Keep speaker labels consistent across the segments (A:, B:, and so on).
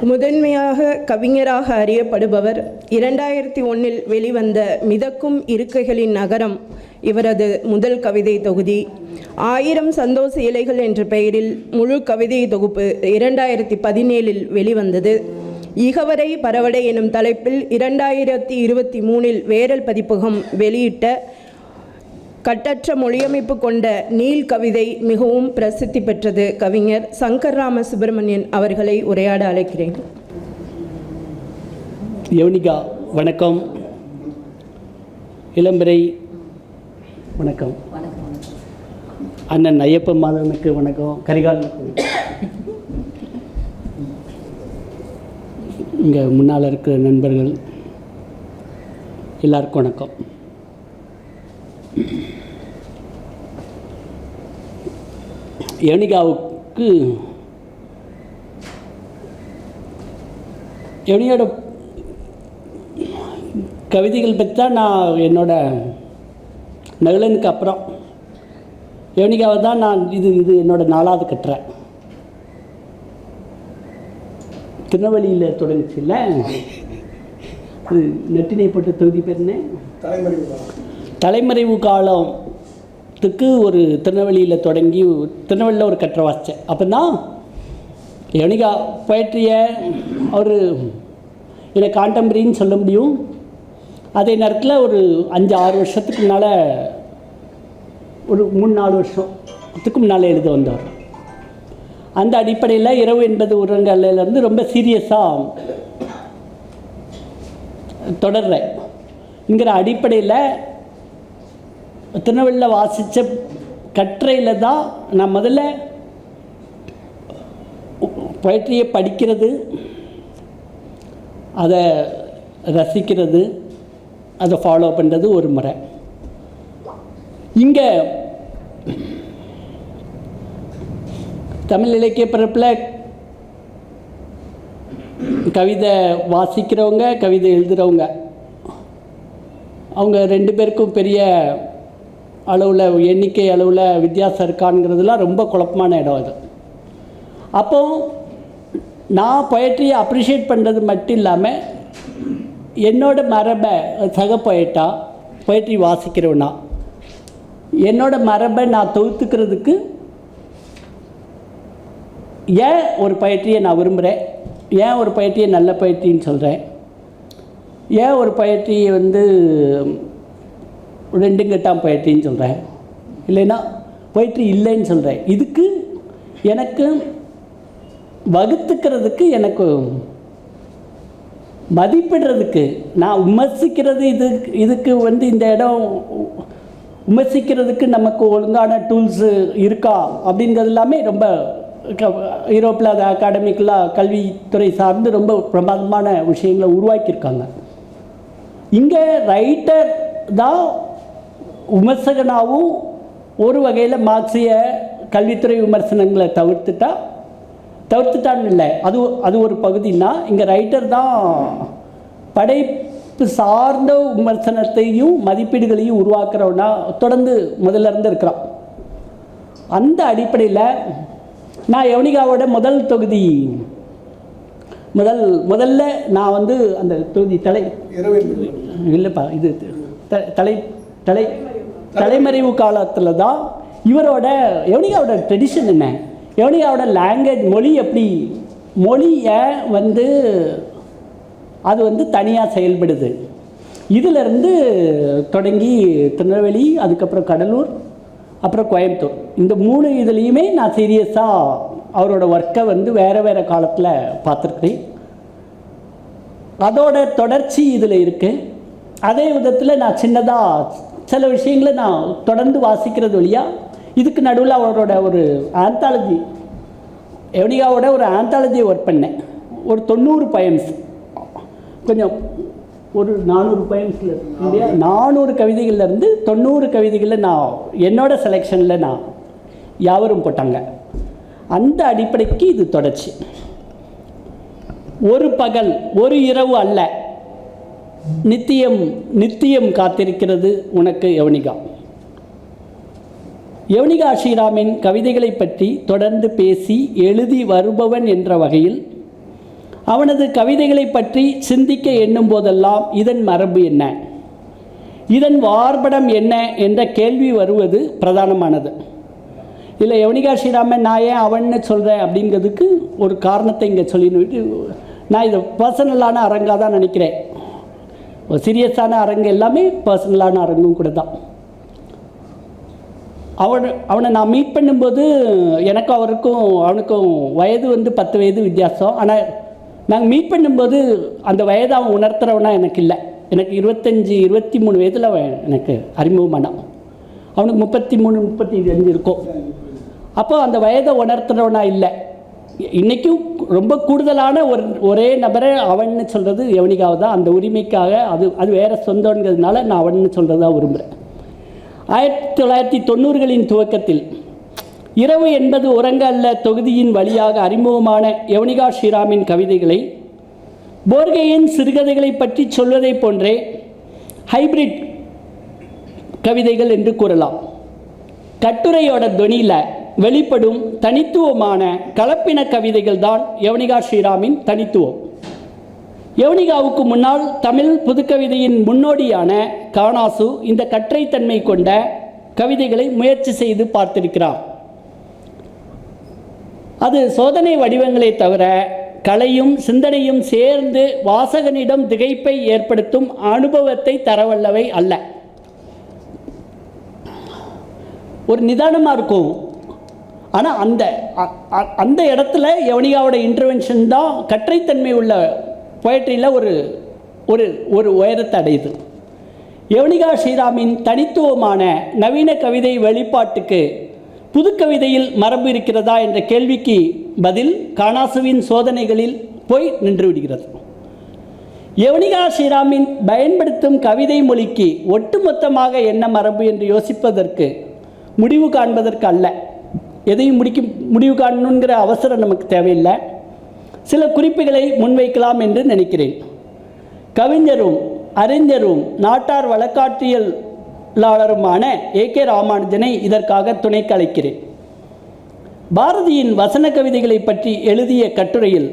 A: முதன்மையாக கவிஞராக அறியப்படுபவர். இரண்டாயிரத்தி ஒன்றில் வெளிவந்த மிதக்கும் இருக்கைகளின் நகரம் இவரது முதல் கவிதை தொகுதி. ஆயிரம் சந்தோஷ இலைகள் என்ற பெயரில் முழு கவிதை தொகுப்பு இரண்டாயிரத்தி பதினேழில் வெளிவந்தது. இகவரை பரவடை எனும் தலைப்பில் இரண்டாயிரத்தி இருபத்தி மூணில் வேரல் பதிப்பகம் வெளியிட்ட கட்டற்ற மொழியமைப்பு கொண்ட நீல் கவிதை மிகவும் பிரசித்தி பெற்றது. கவிஞர் சங்கர் ராம சுப்பிரமணியன் அவர்களை உரையாட அழைக்கிறேன்.
B: யோனிகா வணக்கம். இளம்பிறை வணக்கம். அண்ணன் ஐயப்ப மாதவனுக்கு வணக்கம். கரிகாலனுக்கு இங்கே முன்னால் இருக்கிற நண்பர்கள் எல்லாருக்கும் வணக்கம். யோனிகாவுக்கு யோனியோட கவிதைகள் பற்றி தான் நான் என்னோட நகலனுக்கு அப்புறம். யோனிகாவை தான் நான் இது இது என்னோட நாலாவது கட்டுறேன் திருநெல்வேலியில் தொடங்குச்சுல்ல இது நெட்டினைப்பட்ட தொகுதி பேர் என்ன? தலைமறைவு காலத்துக்கு ஒரு திருநெல்வேலியில் தொடங்கி திருநெல்வேலியில் ஒரு கட்டுரை வாசித்தேன் அப்போ தான் யோனிகா போய்ட்ரிய அவர் என்னை காண்டம்பரின்னு சொல்ல முடியும். அதே நேரத்தில் ஒரு அஞ்சு ஆறு வருஷத்துக்கு முன்னால் ஒரு மூணு நாலு வருஷத்துக்கு முன்னால் எழுத வந்தவர் அந்த அடிப்படையில் இரவு என்பது உரங்கல்லேருந்து ரொம்ப சீரியஸாக தொடர்றேன். என்கிற அடிப்படையில் திருநெல்வேலியில் வாசித்த கட்டுரையில் தான் நான் முதல்ல பொயட்ரியை படிக்கிறது அதை ரசிக்கிறது அதை ஃபாலோ பண்ணுறது ஒரு முறை. இங்கே தமிழ் இலக்கிய பிறப்பில் கவிதை வாசிக்கிறவங்க கவிதை எழுதுகிறவங்க அவங்க ரெண்டு பேருக்கும் பெரிய அளவில் எண்ணிக்கை அளவில் வித்தியாசம் இருக்கான்ங்கிறதுலாம் ரொம்ப குழப்பமான இடம் அது. அப்போ நான் பொயட்ரியை அப்ரிஷியேட் பண்ணுறது மட்டும் இல்லாமல் என்னோடய மரபை சக பொயட்டா பொயட்ரி வாசிக்கிறவனா என்னோடய மரபை நான் தொகுத்துக்கிறதுக்கு ஏன் ஒரு பயிற்சியை நான் விரும்புகிறேன் ஏன் ஒரு பயிற்சியை நல்ல பயிற்சின்னு சொல்கிறேன் ஏன் ஒரு பயிற்சியை வந்து ரெண்டுங்கட்டாம் போயிட்டின்னு சொல்கிறேன் இல்லைன்னா போயிட்டு இல்லைன்னு சொல்கிறேன் இதுக்கு எனக்கு வகுத்துக்கிறதுக்கு எனக்கு மதிப்பிடுறதுக்கு நான் விமர்சிக்கிறது இது இதுக்கு வந்து இந்த இடம் விமர்சிக்கிறதுக்கு நமக்கு ஒழுங்கான டூல்ஸு இருக்கா? அப்படிங்கிறது எல்லாமே ரொம்ப யூரோப்பில் அது அகாடமிக்கெலாம் கல்வித்துறை சார்ந்து ரொம்ப பிரமாதமான விஷயங்களை உருவாக்கியிருக்காங்க. இங்கே ரைட்டர் தான் விமர்சகனாகவும் ஒரு வகையில் மார்க்சிய கல்வித்துறை விமர்சனங்களை தவிர்த்துட்டா தவிர்த்துட்டான்னு இல்லை. அது அது ஒரு பகுதின்னா இங்கே ரைட்டர் தான் படைப்பு சார்ந்த விமர்சனத்தையும் மதிப்பீடுகளையும் உருவாக்குறவனா தொடர்ந்து முதல்ல இருந்து இருக்கிறான். அந்த அடிப்படையில் நான் யவனிகாவோட முதல் தொகுதி முதல் முதல்ல நான் வந்து அந்த தொகுதி தலை இல்லைப்பா இது த- தலை தலை தலைமறைவு காலத்தில் தான் இவரோட யோனிகாவோட ட்ரெடிஷன் என்ன? யோனிகாவோட லாங்குவேஜ் மொழி எப்படி? மொழியை வந்து அது வந்து தனியாக செயல்படுது. இதிலிருந்து தொடங்கி திருநெல்வேலி அதுக்கப்புறம் கடலூர் அப்புறம் கோயம்புத்தூர். இந்த மூணு இதுலேயுமே நான் சீரியஸாக அவரோட ஒர்க்கை வந்து வேறு வேறு காலத்தில் பார்த்துருக்குறேன். அதோட தொடர்ச்சி இதில் இருக்குது அதே விதத்தில் நான் சின்னதாக சில விஷயங்களை நான் தொடர்ந்து வாசிக்கிறது வழியாக இதுக்கு நடுவில் அவரோட ஒரு ஆந்தாலஜி எவனிகாவோட ஒரு ஆந்தாலஜி ஒர்க் பண்ணேன். ஒரு தொண்ணூறு பயம்ஸ் கொஞ்சம் ஒரு நானூறு பயம்ஸில் இல்லையா? நானூறு கவிதைகள்ல இருந்து தொண்ணூறு கவிதைகளில் நான் என்னோட செலெக்ஷனில் நான் யாவரும் போட்டாங்க. அந்த அடிப்படைக்கு இது தொடர்ச்சி. ஒரு பகல் ஒரு இரவு அல்ல. நித்தியம் நித்தியம் காத்திருக்கிறது உனக்கு யவனிகா. யவனிகா ஸ்ரீராமின் கவிதைகளை பற்றி தொடர்ந்து பேசி எழுதி வருபவன் என்ற வகையில் அவனது கவிதைகளை பற்றி சிந்திக்க எண்ணும் போதெல்லாம் இதன் மரபு என்ன? இதன் வார்படம் என்ன என்ற கேள்வி வருவது பிரதானமானது. இல்லை யவனிகா ஸ்ரீராமன் நான் ஏன் அவன்னு சொல்கிறேன் அப்படிங்கிறதுக்கு ஒரு காரணத்தை இங்கே சொல்லிட்டு நான் இதை பர்சனலான அரங்காக தான் நினைக்கிறேன். சீரியஸான அரங்கு எல்லாமே பர்சனலான அரங்கும் கூட தான் அவன் அவனை நான் மீட் பண்ணும்போது எனக்கும் அவருக்கும் அவனுக்கும் வயது வந்து பத்து வயது வித்தியாசம். ஆனால் நாங்கள் மீட் பண்ணும்போது அந்த வயதை அவன் உணர்த்துறவனா எனக்கு இல்லை. எனக்கு இருபத்தஞ்சி இருபத்தி மூணு வயதில் அவன் எனக்கு அறிமுகமானான் அவனுக்கு முப்பத்தி மூணு முப்பத்தி அஞ்சு இருக்கும். அப்போ அந்த வயதை உணர்த்துறவனா இல்லை. இன்றைக்கும் ரொம்ப கூடுதலான ஒரு ஒரே நபரை அவன்னு சொல்கிறது எவனிகாவை தான். அந்த உரிமைக்காக அது அது வேறு சொந்தங்கிறதுனால நான் அவன்னு சொல்கிறதா விரும்புகிறேன் ஆயிரத்தி தொள்ளாயிரத்தி தொண்ணூறுகளின் துவக்கத்தில் இரவு என்பது உறங்க அல்ல தொகுதியின் வழியாக அறிமுகமான யவனிகா ஸ்ரீராமின் கவிதைகளை போர்கையின் சிறுகதைகளை பற்றி சொல்வதைப் போன்றே ஹைபிரிட் கவிதைகள் என்று கூறலாம். கட்டுரையோட துணியில் வெளிப்படும் தனித்துவமான கலப்பின கவிதைகள் தான் யவனிகா ஸ்ரீராமின் தனித்துவம். யவனிகாவுக்கு முன்னால் தமிழ் புதுக்கவிதையின் முன்னோடியான காணாசு இந்த கற்றைத்தன்மை கொண்ட கவிதைகளை முயற்சி செய்து பார்த்திருக்கிறார். அது சோதனை வடிவங்களை தவிர கலையும் சிந்தனையும் சேர்ந்து வாசகனிடம் திகைப்பை ஏற்படுத்தும் அனுபவத்தை தரவல்லவை அல்ல. ஒரு நிதானமாக இருக்கும். ஆனால் அந்த அ- அ- அந்த இடத்துல யவனிகாவோட இன்டர்வென்ஷன் தான் கற்றைத்தன்மை உள்ள பொயட்ரியில் ஒரு ஒரு ஒரு உயரத்தை அடையுது. யவனிகா ஸ்ரீராமின் தனித்துவமான நவீன கவிதை வெளிப்பாட்டுக்கு புதுக்கவிதையில் மரபு இருக்கிறதா என்ற கேள்விக்கு பதில் காணாசுவின் சோதனைகளில் போய் நின்றுவிடுகிறது யவனிகா ஸ்ரீராமின் பயன்படுத்தும் கவிதை மொழிக்கு ஒட்டுமொத்தமாக என்ன மரபு என்று யோசிப்பதற்கு முடிவு காண்பதற்கு அல்ல. எதையும் முடிக்க முடிவு காணணுங்கிற அவசரம் நமக்கு தேவையில்லை. சில குறிப்புகளை முன்வைக்கலாம் என்று நினைக்கிறேன். கவிஞரும் அறிஞரும் நாட்டார் வழக்காற்றியலாளருமான ஏ கே ராமானுஜனை இதற்காக துணைக்கு அழைக்கிறேன் பாரதியின் வசன கவிதைகளை பற்றி எழுதிய கட்டுரையில்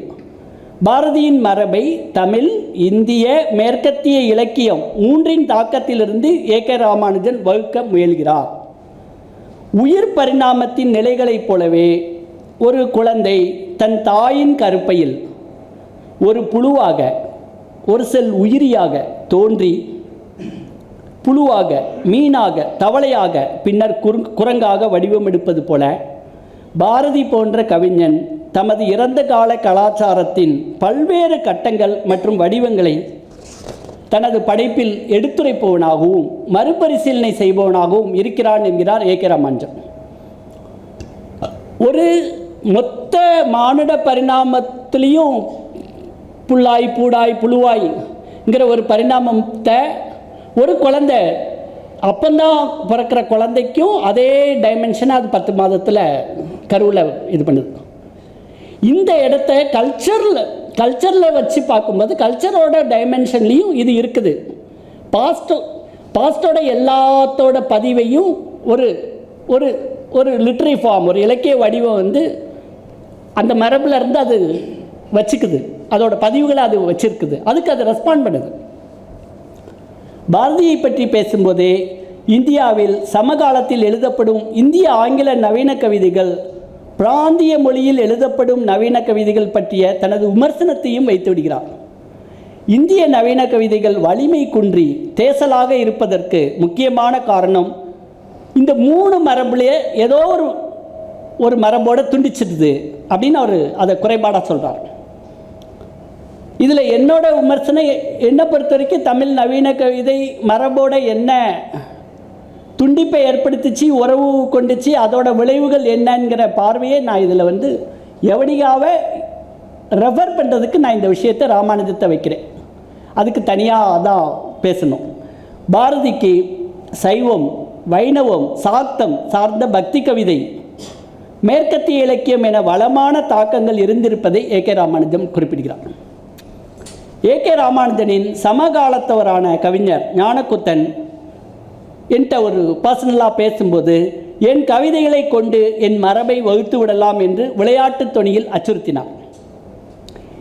B: பாரதியின் மரபை தமிழ் இந்திய மேற்கத்திய இலக்கியம் மூன்றின் தாக்கத்திலிருந்து ஏ கே ராமானுஜன் வகுக்க முயல்கிறார். உயிர் பரிணாமத்தின் நிலைகளைப் போலவே ஒரு குழந்தை தன் தாயின் கருப்பையில் ஒரு புழுவாக ஒரு செல் உயிரியாக தோன்றி புழுவாக மீனாக தவளையாக பின்னர் குறுங் குரங்காக வடிவமெடுப்பது போல பாரதி போன்ற கவிஞன் தமது இறந்த கால கலாச்சாரத்தின் பல்வேறு கட்டங்கள் மற்றும் வடிவங்களை தனது படைப்பில் எடுத்துரைப்பவனாகவும் மறுபரிசீலனை செய்பவனாகவும் இருக்கிறான் என்கிறார் ஏ கே ராமானுஜன் ஒரு மொத்த மானுட பரிணாமத்திலையும் புல்லாய் பூடாய் புழுவாய்ங்கிற ஒரு பரிணாமத்தை ஒரு குழந்தை அப்பந்தான் பிறக்கிற குழந்தைக்கும் அதே டைமென்ஷனை அது பத்து மாதத்தில் கருவில் இது பண்ணுது. இந்த இடத்த கல்ச்சரில் கல்ச்சரில் வச்சு பார்க்கும்போது கல்ச்சரோட டைமென்ஷன்லேயும் இது இருக்குது. பாஸ்ட் பாஸ்டோட எல்லாத்தோட பதிவையும் ஒரு ஒரு ஒரு லிட்ரரி ஃபார்ம் ஒரு இலக்கிய வடிவம் வந்து அந்த மரபுல இருந்து அது வச்சுக்குது. அதோட பதிவுகளை அது வச்சுருக்குது. அதுக்கு அது ரெஸ்பாண்ட் பண்ணுது. பாரதியை பற்றி பேசும்போதே இந்தியாவில் சமகாலத்தில் எழுதப்படும் இந்திய ஆங்கில நவீன கவிதைகள் பிராந்திய மொழியில் எழுதப்படும் நவீன கவிதைகள் பற்றிய தனது விமர்சனத்தையும் வைத்து விடுகிறார். இந்திய நவீன கவிதைகள் வலிமை குன்றி தேசலாக இருப்பதற்கு முக்கியமான காரணம் இந்த மூணு மரபுலேயே ஏதோ ஒரு ஒரு மரபோடு துண்டிச்சிடுது அப்படின்னு அவர் அதை குறைபாடாக சொல்கிறார் இதில் என்னோட விமர்சனம் என்னை பொறுத்த வரைக்கும் தமிழ் நவீன கவிதை மரபோட என்ன துண்டிப்பை ஏற்படுத்திச்சு உறவு கொண்டுச்சு. அதோட விளைவுகள் என்னங்கிற பார்வையை நான் இதில் வந்து எவனிகாவை ரெஃபர் பண்ணுறதுக்கு நான் இந்த விஷயத்தை ராமானுஜத்தை வைக்கிறேன். அதுக்கு தனியாக தான் பேசணும். பாரதிக்கு சைவம் வைணவம் சாத்தம் சார்ந்த பக்தி கவிதை மேற்கத்திய இலக்கியம் என வளமான தாக்கங்கள் இருந்திருப்பதை ஏ கே ராமானுஜம் குறிப்பிடுகிறார். ஏ கே ராமானுஜனின் சமகாலத்தவரான கவிஞர் ஞானக்குத்தன் என்கிட்ட ஒரு பர்சனலாக பேசும்போது என் கவிதைகளை கொண்டு என் மரபை வகுத்து விடலாம் என்று விளையாட்டுத் தொனியில் அச்சுறுத்தினார்.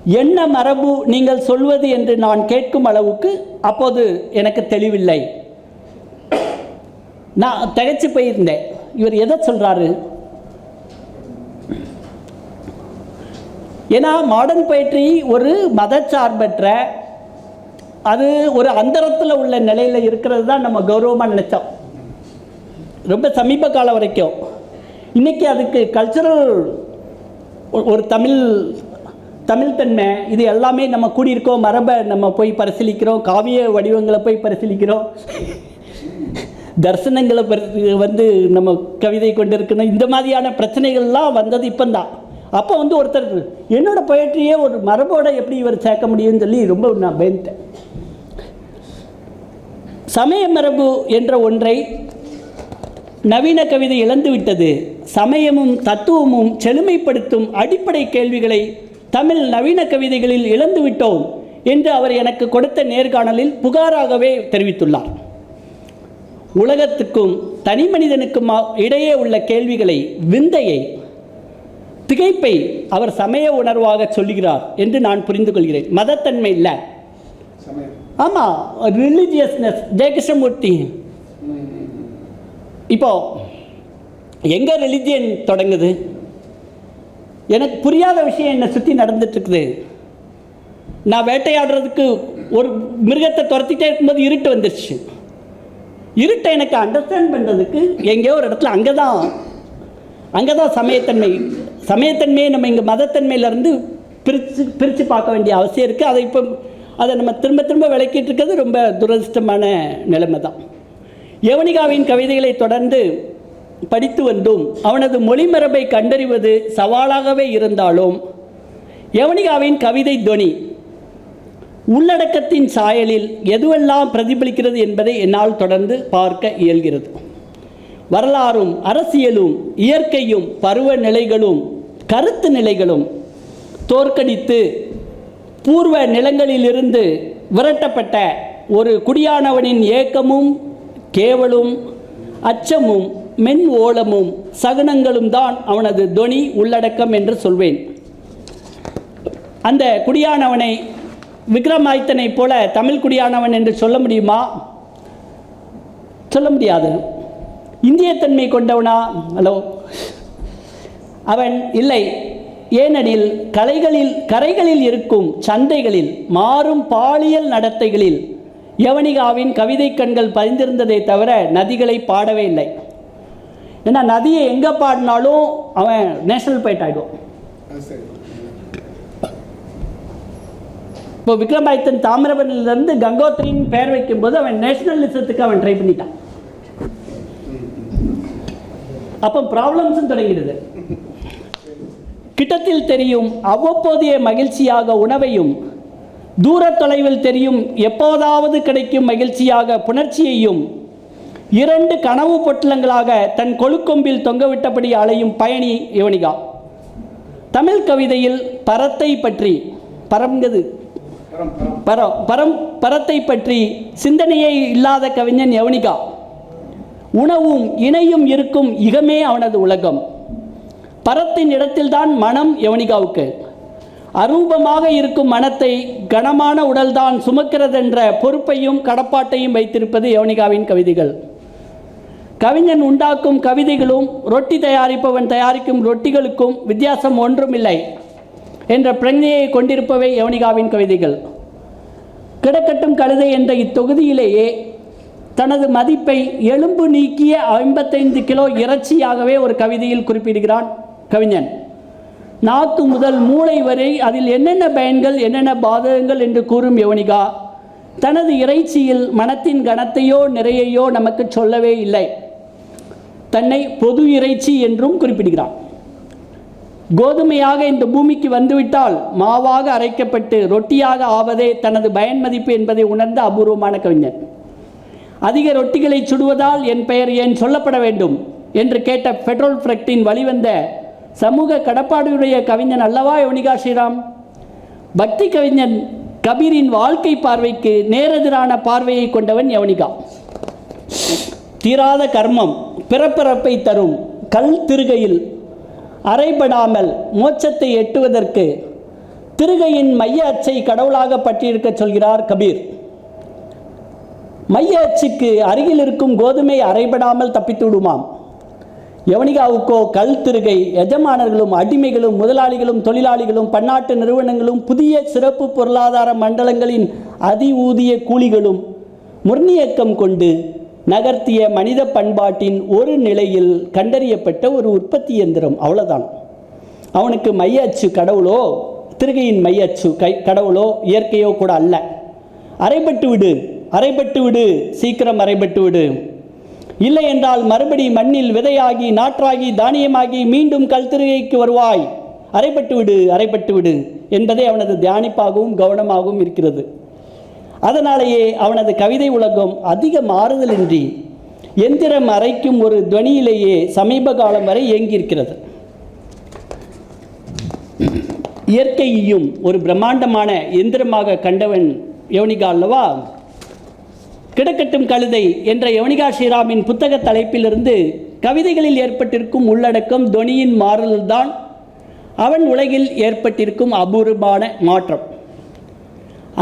B: என்ன மரபு நீங்கள் சொல்வது என்று நான் கேட்கும் அளவுக்கு அப்போது எனக்கு தெளிவில்லை. நான் திகைச்சு போயிருந்தேன். இவர் எதை சொல்கிறாரு ஏன்னா மாடர்ன் பயிற்சி ஒரு மதச்சார்பற்ற அது ஒரு அந்தரத்தில் உள்ள நிலையில் இருக்கிறது தான் நம்ம கௌரவமாக நினச்சோம். ரொம்ப சமீப காலம் வரைக்கும். இன்றைக்கி அதுக்கு கல்ச்சுரல் ஒரு தமிழ் தமிழ் தன்மை இது எல்லாமே நம்ம கூடியிருக்கோம். மரபை நம்ம போய் பரிசீலிக்கிறோம். காவிய வடிவங்களை போய் பரிசீலிக்கிறோம். தர்சனங்களை வந்து நம்ம கவிதை கொண்டு இருக்கணும் இந்த மாதிரியான பிரச்சனைகள்லாம் வந்தது இப்போந்தான். அப்போ வந்து ஒருத்தர் என்னோட பொயட்ரியே ஒரு மரபோட எப்படி இவர் சேர்க்க முடியும்னு சொல்லி ரொம்ப நான் பயந்துட்டேன். சமய மரபு என்ற ஒன்றை நவீன கவிதை இழந்துவிட்டது. சமயமும் தத்துவமும் செழுமைப்படுத்தும் அடிப்படை கேள்விகளை தமிழ் நவீன கவிதைகளில் இழந்துவிட்டோம் என்று அவர் எனக்கு கொடுத்த நேர்காணலில் புகாராகவே தெரிவித்துள்ளார். உலகத்துக்கும் தனி மனிதனுக்கும் இடையே உள்ள கேள்விகளை விந்தையை திகைப்பை அவர் சமய உணர்வாக சொல்லுகிறார் என்று நான் புரிந்து கொள்கிறேன் மதத்தன்மை இல்லை. ஆமாம் ரிலீஜியஸ்னஸ் ஜெயகிருஷ்ணமூர்த்தி. இப்போ எங்கே ரிலிஜியன் தொடங்குது? எனக்கு புரியாத விஷயம் என்னை சுற்றி நடந்துட்டுருக்குது. நான் வேட்டையாடுறதுக்கு ஒரு மிருகத்தை துரத்திட்டே இருக்கும்போது இருட்டு வந்துருச்சு. இருட்டை எனக்கு அண்டர்ஸ்டாண்ட் பண்ணுறதுக்கு எங்கேயோ ஒரு இடத்துல அங்கே தான் அங்கே தான் சமயத்தன்மை. சமயத்தன்மையை நம்ம இங்கே மதத்தன்மையிலேருந்து பிரித்து பிரித்து பார்க்க வேண்டிய அவசியம் இருக்குது அதை இப்போ அதை நம்ம திரும்ப திரும்ப விளக்கிட்டு இருக்கிறது ரொம்ப துரதிர்ஷ்டமான நிலைமை தான் யவனிகாவின் கவிதைகளை தொடர்ந்து படித்து வந்தும் அவனது மொழிமரபை கண்டறிவது சவாலாகவே இருந்தாலும் யவனிகாவின் கவிதை துவனி உள்ளடக்கத்தின் சாயலில் எதுவெல்லாம் பிரதிபலிக்கிறது என்பதை என்னால் தொடர்ந்து பார்க்க இயல்கிறது. வரலாறும் அரசியலும் இயற்கையும் பருவநிலைகளும் கருத்து நிலைகளும் தோற்கடித்து பூர்வ நிலங்களிலிருந்து விரட்டப்பட்ட ஒரு குடியானவனின் ஏக்கமும் கேவலும் அச்சமும் மென் ஓலமும் சகுனங்களும் தான் அவனது தொனி உள்ளடக்கம் என்று சொல்வேன். அந்த குடியானவனை விக்ரமாதித்தனை போல தமிழ் குடியானவன் என்று சொல்ல முடியுமா? சொல்ல முடியாது. இந்தியத்தன்மை கொண்டவனா? ஹலோ. அவன் இல்லை. ஏனெனில் கலைகளில் கரைகளில் இருக்கும் சந்தைகளில் மாறும் பாலியல் நடத்தைகளில் யவனிகாவின் கவிதை கண்கள் பதிந்திருந்ததை தவிர நதிகளை பாடவே இல்லை. ஏன்னா நதியை எங்கே பாடினாலும் அவன் நேஷனல் போயிட் ஆகிடும் இப்போ விக்ரமாதித்தன் தாமிரபரணிலிருந்து கங்கோத்ரின்னு பெயர் வைக்கும்போது அவன் நேஷனலிசத்துக்கு அவன் ட்ரை பண்ணிட்டான். அப்போ ப்ராப்ளம்ஸும் தொடங்கிடுது. கிட்டத்தில் தெரியும் அவ்வப்போதைய மகிழ்ச்சியாக உணவையும் தூர தொலைவில் தெரியும் எப்போதாவது கிடைக்கும் மகிழ்ச்சியாக புணர்ச்சியையும் இரண்டு கனவு பொட்டலங்களாக தன் கொழுக்கொம்பில் தொங்கவிட்டபடி அலையும் பயணி யோனிகா. தமிழ் கவிதையில் பரத்தை பற்றி பரம்கது பரம் பரம் பரத்தை பற்றி சிந்தனையே இல்லாத கவிஞன் யவனிகா உணவும் இணையும் இருக்கும் இகமே அவனது உலகம். பரத்தின் இடத்தில்தான் மனம் யவனிகாவுக்கு. அரூபமாக இருக்கும் மனத்தை கனமான உடல்தான் சுமக்கிறதென்ற பொறுப்பையும் கடப்பாட்டையும் வைத்திருப்பது யவனிகாவின் கவிதைகள். கவிஞன் உண்டாக்கும் கவிதைகளும் ரொட்டி தயாரிப்பவன் தயாரிக்கும் ரொட்டிகளுக்கும் வித்தியாசம் ஒன்றுமில்லை என்ற பிரಜ್ಞையை கொண்டிருப்பவை யவனிகாவின் கவிதைகள். கிடக்கட்டும் கழுதை என்ற இத்தொகுதியிலேயே தனது மதிப்பை எலும்பு நீக்கிய ஐம்பத்தைந்து கிலோ இறைச்சியாகவே ஒரு கவிதையில் குறிப்பிடுகிறான். கவிஞன். நாக்கு முதல் மூளை வரை அதில் என்னென்ன பயன்கள் என்னென்ன பாதகங்கள் என்று கூறும் யவனிகா? தனது இறைச்சியில் மனத்தின் கனத்தையோ நிறையையோ நமக்கு சொல்லவே இல்லை. தன்னை பொது இறைச்சி என்றும் குறிப்பிடுகிறான். கோதுமையாக இந்த பூமிக்கு வந்துவிட்டால் மாவாக அரைக்கப்பட்டு ரொட்டியாக ஆவதே தனது பயன் மதிப்பு என்பதை உணர்ந்த அபூர்வமான கவிஞர் அதிக ரொட்டிகளை சுடுவதால் என் பெயர் ஏன் சொல்லப்பட வேண்டும்? என்று கேட்ட பெட்ரோல் ஃப்ரெக்டின் வழிவந்த சமூக கடப்பாடுடைய கவிஞன் அல்லவா யோனிகா ஸ்ரீராம்? பக்தி கவிஞன் கபீரின் வாழ்க்கை பார்வைக்கு நேரெதிரான பார்வையை கொண்டவன் யவனிகா தீராத கர்மம் பிறப்பிறப்பை தரும் கல் திருகையில் அறைபடாமல் மோட்சத்தை எட்டுவதற்கு திருகையின் மைய அச்சை கடவுளாக பற்றியிருக்க சொல்கிறார் கபீர். மைய அச்சுக்கு அருகில் இருக்கும் கோதுமை அறைபடாமல் தப்பித்து விடுமாம் யவனிகாவுக்கோ கல் திருகை எஜமானர்களும் அடிமைகளும் முதலாளிகளும் தொழிலாளிகளும் பன்னாட்டு நிறுவனங்களும் புதிய சிறப்பு பொருளாதார மண்டலங்களின் அதி ஊதிய கூலிகளும் முர்ணியக்கம் கொண்டு நகர்த்திய மனித பண்பாட்டின் ஒரு நிலையில் கண்டறியப்பட்ட ஒரு உற்பத்தி இயந்திரம். அவ்வளோதான் அவனுக்கு மைய அச்சு கடவுளோ திருகையின் மைய அச்சு கை கடவுளோ இயற்கையோ கூட அல்ல. அரைபட்டு விடு அரைபட்டு விடு சீக்கிரம் அரைபட்டு விடு. இல்லை என்றால் மறுபடி மண்ணில் விதையாகி நாற்றாகி தானியமாகி மீண்டும் கல்திருகைக்கு வருவாய். அரைப்பட்டு விடு அரைப்பட்டு விடு என்பதே அவனது தியானிப்பாகவும் கவனமாகவும் இருக்கிறது. அதனாலேயே அவனது கவிதை உலகம் அதிக மாறுதலின்றி எந்திரம் அரைக்கும் ஒரு துவனியிலேயே சமீப காலம் வரை இயங்கியிருக்கிறது. இயற்கையையும் ஒரு பிரம்மாண்டமான எந்திரமாக கண்டவன் யோனிகா அல்லவா கிடக்கட்டும் கழுதை என்ற யவனிகா ஸ்ரீராமின் புத்தக தலைப்பிலிருந்து கவிதைகளில் ஏற்பட்டிருக்கும் உள்ளடக்கம் தொனியின் மாறுதல்தான். அவன் உலகில் ஏற்பட்டிருக்கும் அபூர்வமான மாற்றம்.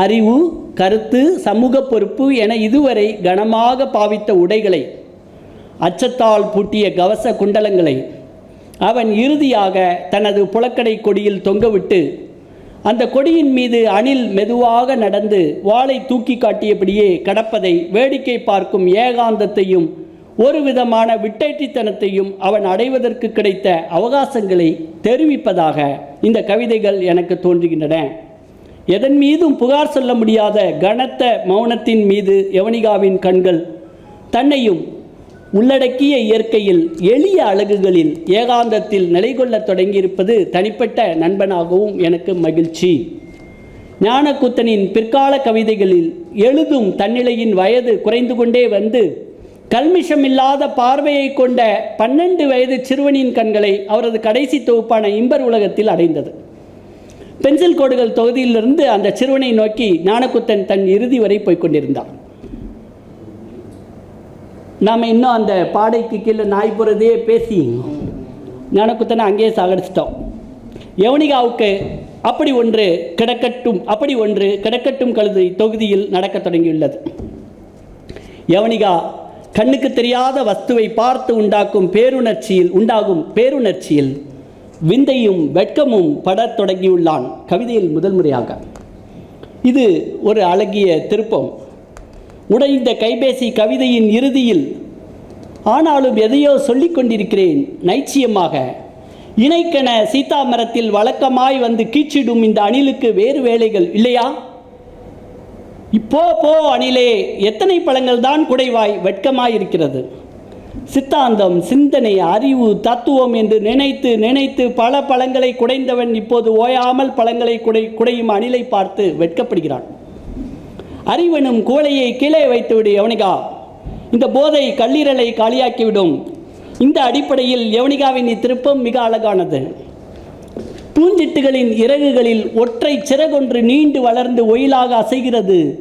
B: அறிவு கருத்து சமூக பொறுப்பு என இதுவரை கனமாக பாவித்த உடைகளை அச்சத்தால் பூட்டிய கவச குண்டலங்களை அவன் இறுதியாக தனது புலக்கடை கொடியில் தொங்கவிட்டு அந்த கொடியின் மீது அணில் மெதுவாக நடந்து வாளை தூக்கி காட்டியபடியே கடப்பதை வேடிக்கை பார்க்கும் ஏகாந்தத்தையும் ஒரு விதமான விட்டேற்றித்தனத்தையும் அவன் அடைவதற்கு கிடைத்த அவகாசங்களை தெரிவிப்பதாக இந்த கவிதைகள் எனக்கு தோன்றுகின்றன. எதன் மீதும் புகார் சொல்ல முடியாத கனத்த மௌனத்தின் மீது யவனிகாவின் கண்கள் தன்னையும் உள்ளடக்கிய இயற்கையில் எளிய அழகுகளில் ஏகாந்தத்தில் நிலை கொள்ளத் தொடங்கியிருப்பது தனிப்பட்ட நண்பனாகவும் எனக்கு மகிழ்ச்சி. ஞானக்கூத்தனின் பிற்கால கவிதைகளில் எழுதும் தன்னிலையின் வயது குறைந்து கொண்டே வந்து கல்மிஷமில்லாத பார்வையை கொண்ட பன்னெண்டு வயது சிறுவனின் கண்களை அவரது கடைசி தொகுப்பான இம்பர் உலகத்தில் அடைந்தது. பென்சில் கோடுகள் தொகுதியிலிருந்து அந்த சிறுவனை நோக்கி ஞானக்குத்தன் தன் இறுதி வரை போய்க் கொண்டிருந்தான். நாம் இன்னும் அந்த பாடைக்கு கீழே நாய் போகிறதையே பேசி ஞானக்குத்தனை அங்கேயே சாகடிச்சிட்டோம். யவனிகாவுக்கு அப்படி ஒன்று கிடக்கட்டும் அப்படி ஒன்று கிடக்கட்டும் கழுதை தொகுதியில் நடக்கத் தொடங்கியுள்ளது. யவனிகா கண்ணுக்கு தெரியாத வஸ்துவை பார்த்து உண்டாக்கும் பேருணர்ச்சியில் உண்டாகும் பேருணர்ச்சியில் விந்தையும் வெட்கமும் படத் தொடங்கியுள்ளான் கவிதையில் முதல் முறையாக. இது ஒரு அழகிய திருப்பம். உடைந்த கைபேசி கவிதையின் இறுதியில் ஆனாலும் எதையோ சொல்லிக் கொண்டிருக்கிறேன் நைச்சியமாக. இணைக்கென சீதா மரத்தில் வழக்கமாய் வந்து கீச்சிடும் இந்த அணிலுக்கு வேறு வேலைகள் இல்லையா? இப்போ போ அணிலே எத்தனை பழங்கள் தான் குடைவாய் வெட்கமாயிருக்கிறது. சித்தாந்தம் சிந்தனை அறிவு தத்துவம் என்று நினைத்து நினைத்து பல பழங்களை குடைந்தவன் இப்போது ஓயாமல் பழங்களை குடை குடையும் அணிலை பார்த்து வெட்கப்படுகிறான். அறிவனும் குவளையை கீழே வைத்துவிடு யவனிகா. இந்த போதை கல்லீரலை காலியாக்கிவிடும். இந்த அடிப்படையில் யவனிகாவின் இத்திருப்பம் மிக அழகானது. பூஞ்சிட்டுகளின் இறகுகளில் ஒற்றை சிறகொன்று நீண்டு வளர்ந்து ஒயிலாக அசைகிறது.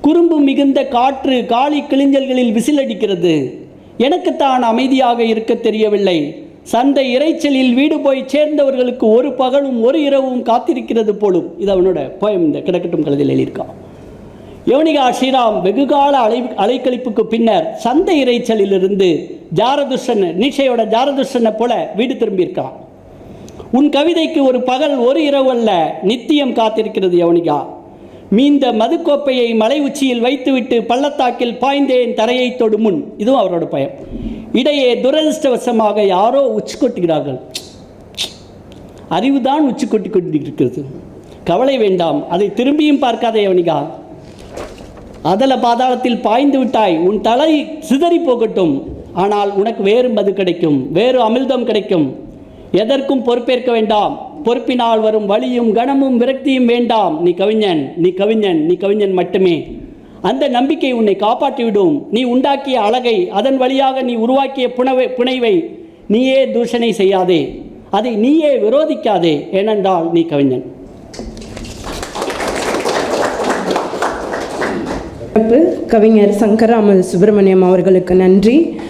B: குறும்பு மிகுந்த காற்று காலி கிளிஞ்சல்களில் விசிலடிக்கிறது. எனக்குத்தான் அமைதியாக இருக்க தெரியவில்லை. சந்தை இறைச்சலில் வீடு போய் சேர்ந்தவர்களுக்கு ஒரு பகலும் ஒரு இரவும் காத்திருக்கிறது போலும். இது அவனோட போயம் இந்த கிடக்கட்டும் கழுதில் எழுதியிருக்கான் யோனிகா ஸ்ரீராம் வெகுகால அலை அலைக்கழிப்புக்கு பின்னர் சந்தை இறைச்சலிலிருந்து ஜாரதுஷன் நீஷையோட ஜாரதுஷனை போல வீடு திரும்பியிருக்கான் உன் கவிதைக்கு ஒரு பகல் ஒரு இரவு அல்ல நித்தியம் காத்திருக்கிறது யவனிகா மீந்த மதுக்கோப்பையை மலை உச்சியில் வைத்துவிட்டு பள்ளத்தாக்கில் பாய்ந்தேன் தரையை தொடு முன் இதுவும் அவரோட பயம். இடையே துரதிருஷ்டவசமாக யாரோ உச்சி கொட்டுகிறார்கள் அறிவுதான் உச்சி கொட்டி கொண்டிருக்கிறது. கவலை வேண்டாம் அதை திரும்பியும் பார்க்காத யவனிகா அதல பாதாளத்தில் பாய்ந்து விட்டாய். உன் தலை சிதறி போகட்டும். ஆனால் உனக்கு வேறு மது கிடைக்கும். வேறு அமிர்தம் கிடைக்கும். எதற்கும் பொறுப்பேற்க வேண்டாம். பொறுப்பினால் வரும் வலியும் கனமும் விரக்தியும் வேண்டாம். நீ கவிஞன் நீ கவிஞன் நீ கவிஞன் மட்டுமே. அந்த நம்பிக்கை உன்னை காப்பாற்றிவிடும். நீ உண்டாக்கிய அழகை அதன் வழியாக நீ உருவாக்கிய புனவை புனைவை நீயே தூஷணை செய்யாதே. அதை நீயே விரோதிக்காதே. ஏனென்றால் நீ கவிஞன்
A: சிறப்பு கவிஞர் சங்கராமல் சுப்பிரமணியம் அவர்களுக்கு நன்றி.